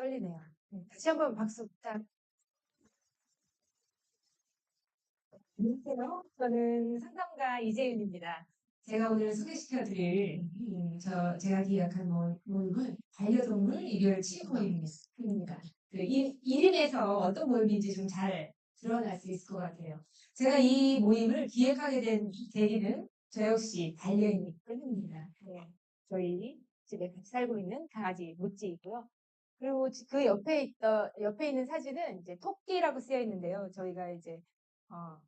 떨리네요. 네, 다시 한번 박수 부탁. 안녕하세요. 저는 상담가 이재윤입니다. 제가 오늘 소개시켜드릴 음, 저 제가 기획한 모- 모임은 반려동물 이별 치유 모임입니다. 그 이, 이름에서 어떤 모임인지 좀 잘 드러날 수 있을 것 같아요. 제가 이 모임을 기획하게 된 계기는 저 역시 반려인이 때문입니다. 네, 저희 집에 같이 살고 있는 강아지 모찌이고요. 그리고 지- 그 옆에 있던 옆에 있는 사진은 이제 토끼라고 쓰여 있는데요. 저희가 이제 어,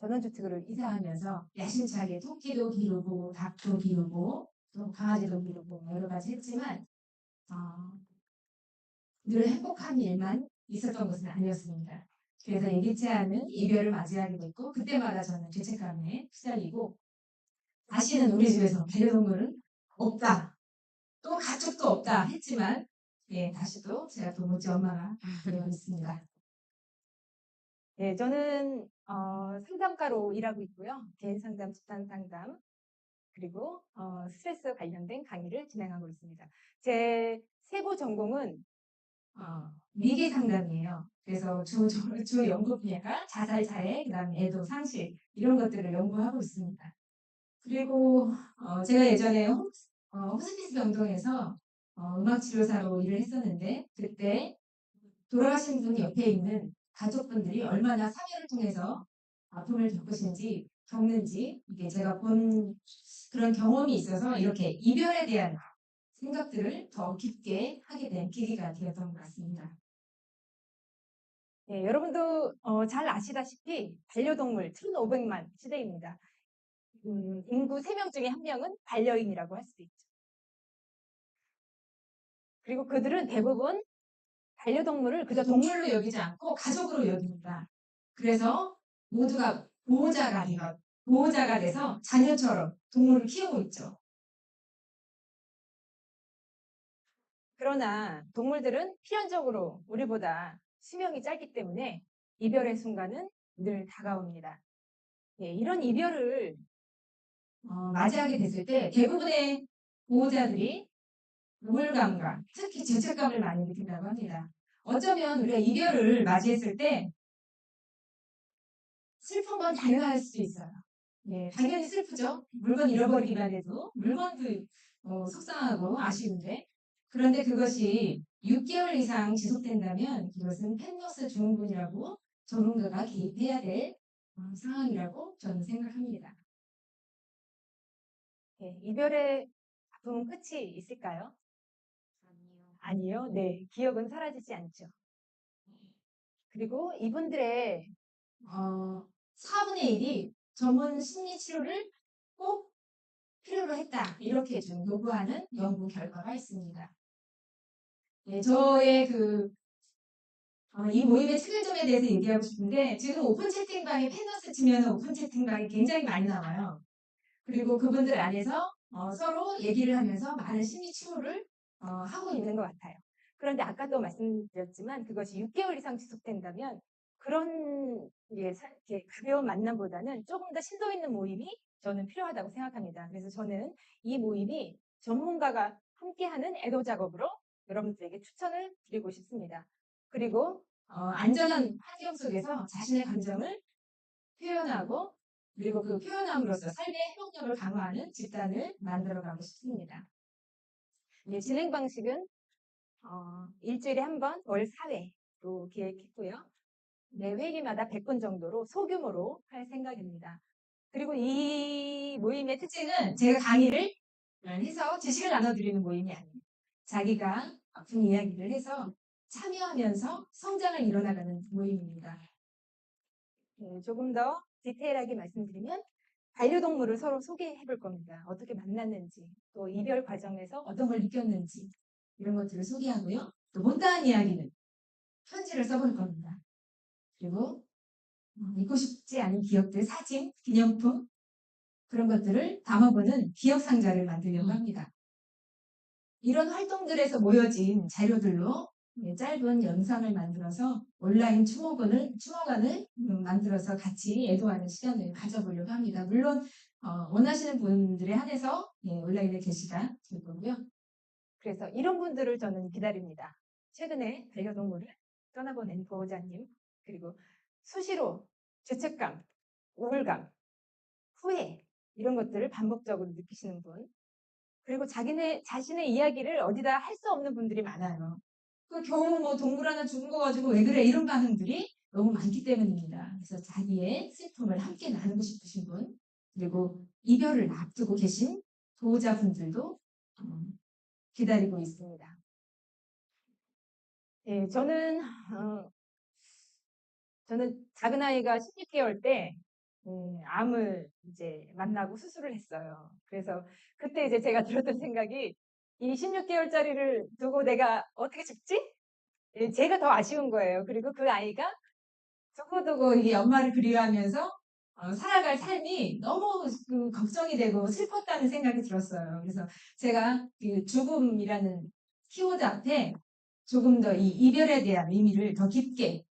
전원주택으로 이사하면서 야심차게 토끼도 기르고 닭도 기르고 또 강아지도 기르고 여러 가지 했지만 어, 늘 행복한 일만 있었던 것은 아니었습니다. 그래서 예기치 않은 이별을 맞이하게 됐고 그때마다 저는 죄책감에 시달리고 다시는 우리 집에서 반려동물은 없다. 또 가축도 없다 했지만 예, 다시 또 제가 도무지 엄마가 되어 있습니다. 네, 저는 어, 상담가로 일하고 있고요. 개인 상담, 집단 상담, 그리고 어, 스트레스 관련된 강의를 진행하고 있습니다. 제 세부 전공은 어, 위기 상담이에요. 그래서 주, 주, 주 연구 분야가 자살, 자해, 그다음에 애도, 상실 이런 것들을 연구하고 있습니다. 그리고 어, 제가 예전에 호, 어, 호스피스 병동에서 어, 음악치료사로 일을 했었는데 그때 돌아가신 분 옆에 있는 가족분들이 얼마나 사별을 통해서 아픔을 겪으신지 겪는지 이게 제가 본 그런 경험이 있어서 이렇게 이별에 대한 생각들을 더 깊게 하게 된 계기가 되었던 것 같습니다. 네, 여러분도 어, 잘 아시다시피 반려동물 1,500만 시대입니다. 음, 인구 3명 중에 1명은 반려인이라고 할 수도 있죠. 그리고 그들은 대부분 반려동물을 그저 동물로 여기지 않고 가족으로 여깁니다. 그래서 모두가 보호자가 돼요. 보호자가 돼서 자녀처럼 동물을 키우고 있죠. 그러나 동물들은 필연적으로 우리보다 수명이 짧기 때문에 이별의 순간은 늘 다가옵니다. 예, 이런 이별을 어, 맞이하게 됐을 때 대부분의 보호자들이 우울감과 특히 죄책감을 많이 느낀다고 합니다. 어쩌면 우리가 이별을 맞이했을 때 슬픈 건 당연할 수 있어요. 예, 당연히 슬프죠. 물건 잃어버리기만 해도 물건도 어, 속상하고 아쉬운데 그런데 그것이 6개월 이상 지속된다면 그것은 펜더스 증후군이라고 전문가가 개입해야 될 어, 상황이라고 저는 생각합니다. 예, 이별의 아픔은 끝이 있을까요? 아니요. 네. 기억은 사라지지 않죠. 그리고 이분들의 어, 4분의 1이 전문 심리 치료를 꼭 필요로 했다. 이렇게 좀 요구하는 연구 결과가 있습니다. 네, 저의 그, 어, 이 모임의 특별점에 대해서 얘기하고 싶은데, 지금 오픈 채팅방에 펜더스 치면 오픈 채팅방이 굉장히 많이 나와요. 그리고 그분들 안에서 어, 서로 얘기를 하면서 많은 심리 치료를 어, 하고 있는 것 같아요. 그런데 아까도 말씀드렸지만 그것이 6개월 이상 지속된다면 그런 예, 가벼운 만남보다는 조금 더 심도 있는 모임이 저는 필요하다고 생각합니다. 그래서 저는 이 모임이 전문가가 함께하는 애도 작업으로 여러분들에게 추천을 드리고 싶습니다. 그리고 어, 안전한 환경 속에서 자신의 감정을 표현하고 그리고 그 표현함으로써 삶의 회복력을 강화하는 집단을 만들어가고 싶습니다. 네, 진행 방식은 어, 일주일에 한 번 월 4회로 계획했고요. 매 회기마다 100분 정도로 소규모로 할 생각입니다. 그리고 이 모임의 특징은 제가 강의를 해서 지식을 나눠드리는 모임이 아니에요. 자기가 아픈 이야기를 해서 참여하면서 성장을 이뤄나가는 모임입니다. 네, 조금 더 디테일하게 말씀드리면 반려동물을 서로 소개해 볼 겁니다. 어떻게 만났는지, 또 이별 과정에서 어떤 걸 느꼈는지 이런 것들을 소개하고요. 또 못다한 이야기는 편지를 써볼 겁니다. 그리고 어, 잊고 싶지 않은 기억들, 사진, 기념품 그런 것들을 담아보는 기억 상자를 만들려고 합니다. 이런 활동들에서 모여진 자료들로 네, 짧은 영상을 만들어서 온라인 추모관을, 추모관을 음, 만들어서 같이 애도하는 시간을 가져보려고 합니다. 물론 어, 원하시는 분들에 한해서 예, 온라인에 게시가 될 거고요. 그래서 이런 분들을 저는 기다립니다. 최근에 반려동물을 떠나보낸 보호자님, 그리고 수시로 죄책감, 우울감, 후회, 이런 것들을 반복적으로 느끼시는 분, 그리고 자기네, 자신의 이야기를 어디다 할 수 없는 분들이 많아요. 그 겨우 뭐 동물 하나 죽은 거 가지고 왜 그래? 이런 반응들이 너무 많기 때문입니다. 그래서 자기의 슬픔을 함께 나누고 싶으신 분, 그리고 이별을 앞두고 계신 보호자분들도 음, 기다리고 있습니다. 예, 저는 어, 저는 작은 아이가 16개월 때 음, 암을 이제 만나고 수술을 했어요. 그래서 그때 이제 제가 들었던 생각이 이 16개월짜리를 두고 내가 어떻게 죽지? 예, 제가 더 아쉬운 거예요. 그리고 그 아이가 두고두고 이 엄마를 그리워하면서 어, 살아갈 삶이 너무 그 걱정이 되고 슬펐다는 생각이 들었어요. 그래서 제가 그 죽음이라는 키워드 앞에 조금 더 이 이별에 대한 의미를 더 깊게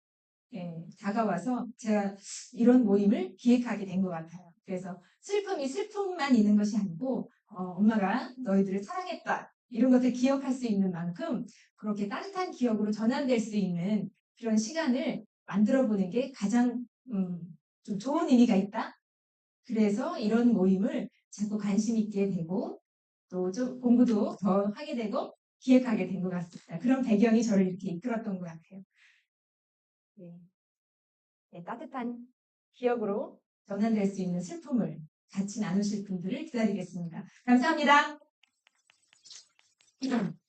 예, 다가와서 제가 이런 모임을 기획하게 된 것 같아요. 그래서 슬픔이 슬픔만 있는 것이 아니고 어, 엄마가 너희들을 사랑했다 이런 것을 기억할 수 있는 만큼 그렇게 따뜻한 기억으로 전환될 수 있는 그런 시간을 만들어 보는 게 가장 음, 좀 좋은 의미가 있다. 그래서 이런 모임을 자꾸 관심 있게 되고 또 좀 공부도 더 하게 되고 기획하게 된 것 같습니다. 그런 배경이 저를 이렇게 이끌었던 것 같아요. 네. 네, 따뜻한 기억으로 전환될 수 있는 슬픔을 같이 나누실 분들을 기다리겠습니다. 감사합니다. 嗯。